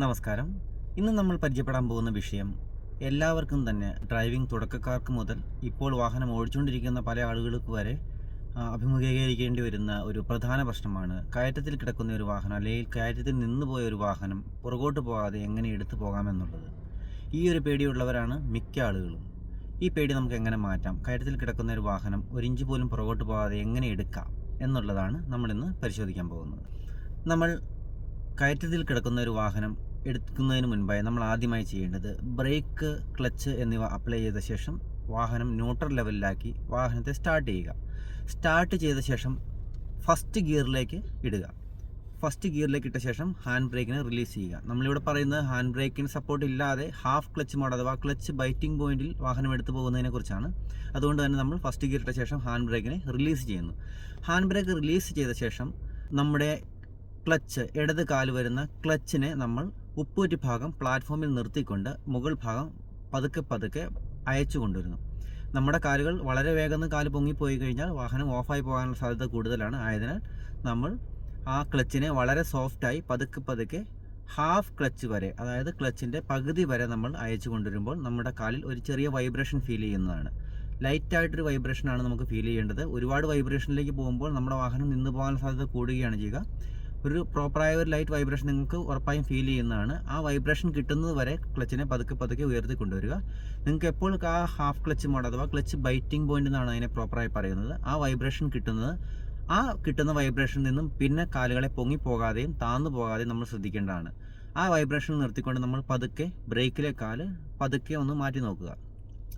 നമസ്കാരം. ഇന്ന് നമ്മൾ പരിചയപ്പെടാൻ പോകുന്ന വിഷയം എല്ലാവർക്കും തന്നെ ഡ്രൈവിംഗ് തുടക്കക്കാർക്ക് മുതൽ ഇപ്പോൾ വാഹനം ഓടിച്ചുകൊണ്ടിരിക്കുന്ന പല ആളുകൾക്ക് വരെ അഭിമുഖീകരിക്കേണ്ടി വരുന്ന ഒരു പ്രധാന പ്രശ്നമാണ്. കയറ്റത്തിൽ കിടക്കുന്ന ഒരു വാഹനം അല്ലെങ്കിൽ കയറ്റത്തിൽ നിന്ന് പോയ ഒരു വാഹനം പുറകോട്ട് പോകാതെ എങ്ങനെ എടുത്തു പോകാമെന്നുള്ളത് ഈ ഒരു പേടിയുള്ളവരാണ് മിക്ക ആളുകളും. ഈ പേടി നമുക്ക് എങ്ങനെ മാറ്റാം? കയറ്റത്തിൽ കിടക്കുന്ന ഒരു വാഹനം ഒരിഞ്ച് പോലും പുറകോട്ട് പോകാതെ എങ്ങനെ എടുക്കാം എന്നുള്ളതാണ് നമ്മളിന്ന് പരിശോധിക്കാൻ പോകുന്നത്. നമ്മൾ കയറ്റത്തിൽ കിടക്കുന്ന ഒരു വാഹനം എടുക്കുന്നതിന് മുൻപായി നമ്മൾ ആദ്യമായി ചെയ്യേണ്ടത് ബ്രേക്ക് ക്ലച്ച് എന്നിവ അപ്ലൈ ചെയ്ത ശേഷം വാഹനം ന്യൂട്രൽ ലെവലിലാക്കി വാഹനത്തെ സ്റ്റാർട്ട് ചെയ്യുക. സ്റ്റാർട്ട് ചെയ്ത ശേഷം ഫസ്റ്റ് ഗിയറിലേക്ക് ഇടുക. ഫസ്റ്റ് ഗിയറിലേക്ക് ഇട്ട ശേഷം ഹാൻഡ് ബ്രേക്കിനെ റിലീസ് ചെയ്യുക. നമ്മളിവിടെ പറയുന്നത് ഹാൻഡ് ബ്രേക്കിന് സപ്പോർട്ട് ഇല്ലാതെ ഹാഫ് ക്ലച്ച് മോഡ് അഥവാ ക്ലച്ച് ബൈറ്റിംഗ് പോയിന്റിൽ വാഹനം എടുത്തു പോകുന്നതിനെ കുറിച്ചാണ്. അതുകൊണ്ട് തന്നെ നമ്മൾ ഫസ്റ്റ് ഗിയർ ഇട്ട ശേഷം ഹാൻഡ് ബ്രേക്കിനെ റിലീസ് ചെയ്യുന്നു. ഹാൻഡ് ബ്രേക്ക് റിലീസ് ചെയ്ത ശേഷം നമ്മുടെ ക്ലച്ച് ഇടത് കാൽ വരുന്ന ക്ലച്ചിനെ നമ്മൾ ഉപ്പൂറ്റി ഭാഗം പ്ലാറ്റ്ഫോമിൽ നിർത്തിക്കൊണ്ട് മുകൾ ഭാഗം പതുക്കെ പതുക്കെ അയച്ചു കൊണ്ടുവരുന്നു. നമ്മുടെ കാലുകൾ വളരെ വേഗം കാൽ പൊങ്ങിപ്പോയി കഴിഞ്ഞാൽ വാഹനം ഓഫായി പോകാനുള്ള സാധ്യത കൂടുതലാണ്. ആയതിനാൽ നമ്മൾ ആ ക്ലച്ചിനെ വളരെ സോഫ്റ്റായി പതുക്കെ പതുക്കെ ഹാഫ് ക്ലച്ച് വരെ അതായത് ക്ലച്ചിന്റെ പകുതി വരെ നമ്മൾ അയച്ചു കൊണ്ടുവരുമ്പോൾ നമ്മുടെ കാലിൽ ഒരു ചെറിയ വൈബ്രേഷൻ ഫീൽ ചെയ്യുന്നതാണ്. ലൈറ്റായിട്ടൊരു വൈബ്രേഷനാണ് നമുക്ക് ഫീൽ ചെയ്യേണ്ടത്. ഒരുപാട് വൈബ്രേഷനിലേക്ക് പോകുമ്പോൾ നമ്മുടെ വാഹനം നിന്ന് പോകാൻ സാധ്യത കൂടുകയാണ് ചെയ്യുക. ഒരു പ്രോപ്പറായ ഒരു ലൈറ്റ് വൈബ്രേഷൻ നിങ്ങൾക്ക് ഉറപ്പായും ഫീൽ ചെയ്യുന്നതാണ്. ആ വൈബ്രേഷൻ കിട്ടുന്നത് വരെ ക്ലച്ചിനെ പതുക്കെ പതുക്കെ ഉയർത്തി കൊണ്ടുവരിക. നിങ്ങൾക്ക് എപ്പോൾ ആ ഹാഫ് ക്ലച്ച് മോഡ് അഥവാ ക്ലച്ച് ബൈറ്റിംഗ് പോയിന്റ് എന്നാണ് അതിനെ പ്രോപ്പറായി പറയുന്നത്. ആ വൈബ്രേഷൻ കിട്ടുന്നത് ആ കിട്ടുന്ന വൈബ്രേഷനിൽ നിന്നും പിന്നെ കാലുകളെ പൊങ്ങി പോകാതെയും താന്നു പോകാതെയും നമ്മൾ ശ്രദ്ധിക്കേണ്ടതാണ്. ആ വൈബ്രേഷൻ നിർത്തിക്കൊണ്ട് നമ്മൾ പതുക്കെ ബ്രേക്കിലെ കാൽ പതുക്കെ ഒന്ന് മാറ്റി നോക്കുക.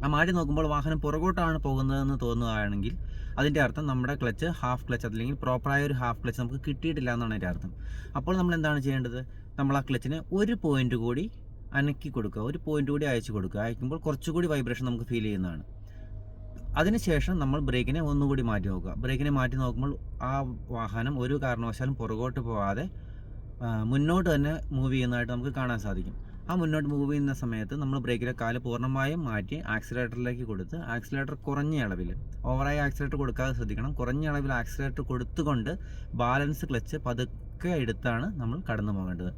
ആ മാറ്റി നോക്കുമ്പോൾ വാഹനം പുറകോട്ടാണ് പോകുന്നതെന്ന് തോന്നുകയാണെങ്കിൽ അതിന്റെ അർത്ഥം നമ്മുടെ ക്ലച്ച് ഹാഫ് ക്ലച്ച് അല്ലെങ്കിൽ പ്രോപ്പറായ ഒരു ഹാഫ് ക്ലച്ച് നമുക്ക് കിട്ടിയിട്ടില്ല എന്നാണ് അതിന്റെ അർത്ഥം. അപ്പോൾ നമ്മൾ എന്താണ് ചെയ്യേണ്ടത്? നമ്മൾ ആ ക്ലച്ചിന് ഒരു പോയിന്റ് കൂടി അനക്കി കൊടുക്കുക. ഒരു പോയിന്റ് കൂടി അയച്ചു കൊടുക്കുക. അയക്കുമ്പോൾ കുറച്ചുകൂടി വൈബ്രേഷൻ നമുക്ക് ഫീൽ ചെയ്യുന്നതാണ്. അതിനുശേഷം നമ്മൾ ബ്രേക്കിനെ ഒന്നുകൂടി മാറ്റി നോക്കുക. ബ്രേക്കിനെ മാറ്റി നോക്കുമ്പോൾ ആ വാഹനം ഒരു കാരണവശാലും പുറകോട്ട് പോകാതെ മുന്നോട്ട് തന്നെ മൂവ് ചെയ്യുന്നതായിട്ട് നമുക്ക് കാണാൻ സാധിക്കും. ആ മുന്നോട്ട് മൂവ് ചെയ്യുന്ന സമയത്ത് നമ്മൾ ബ്രേക്കിലെ കാൽ പൂർണമായും മാറ്റി ആക്സിലേറ്ററിലേക്ക് കൊടുത്ത് ആക്സിലേറ്റർ കുറഞ്ഞ അളവിൽ ഓവറായി ആക്സിലേറ്റർ കൊടുക്കാതെ ശ്രദ്ധിക്കണം. കുറഞ്ഞ അളവിൽ ആക്സിലേറ്റർ കൊടുത്തുകൊണ്ട് ബാലൻസ് ക്ലച്ച് പതുക്കെ എടുത്താണ് നമ്മൾ കടന്നു പോകേണ്ടത്.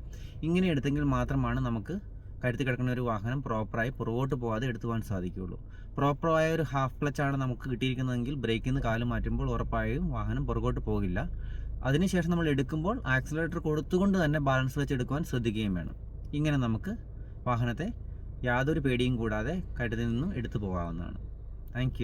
ഇങ്ങനെ എടുത്തെങ്കിൽ മാത്രമാണ് നമുക്ക് കരുത്തി കിടക്കുന്ന ഒരു വാഹനം പ്രോപ്പറായി പുറകോട്ട് പോകാതെ എടുത്തു പോകാൻ സാധിക്കുകയുള്ളൂ. പ്രോപ്പറായ ഒരു ഹാഫ് ക്ലച്ചാണ് നമുക്ക് കിട്ടിയിരിക്കുന്നതെങ്കിൽ ബ്രേക്കിൽ നിന്ന് കാൽ മാറ്റുമ്പോൾ ഉറപ്പായും വാഹനം പുറകോട്ട് പോകില്ല. അതിനുശേഷം നമ്മൾ എടുക്കുമ്പോൾ ആക്സിലേറ്റർ കൊടുത്തുകൊണ്ട് തന്നെ ബാലൻസ് വെച്ച് എടുക്കുവാൻ ശ്രദ്ധിക്കുകയും വേണം. ഇങ്ങനെ നമുക്ക് വാഹനത്തെ യാതൊരു പേടിയും കൂടാതെ കരുത്തിൽ നിന്നും എടുത്തു പോകാവുന്നതാണ്. താങ്ക്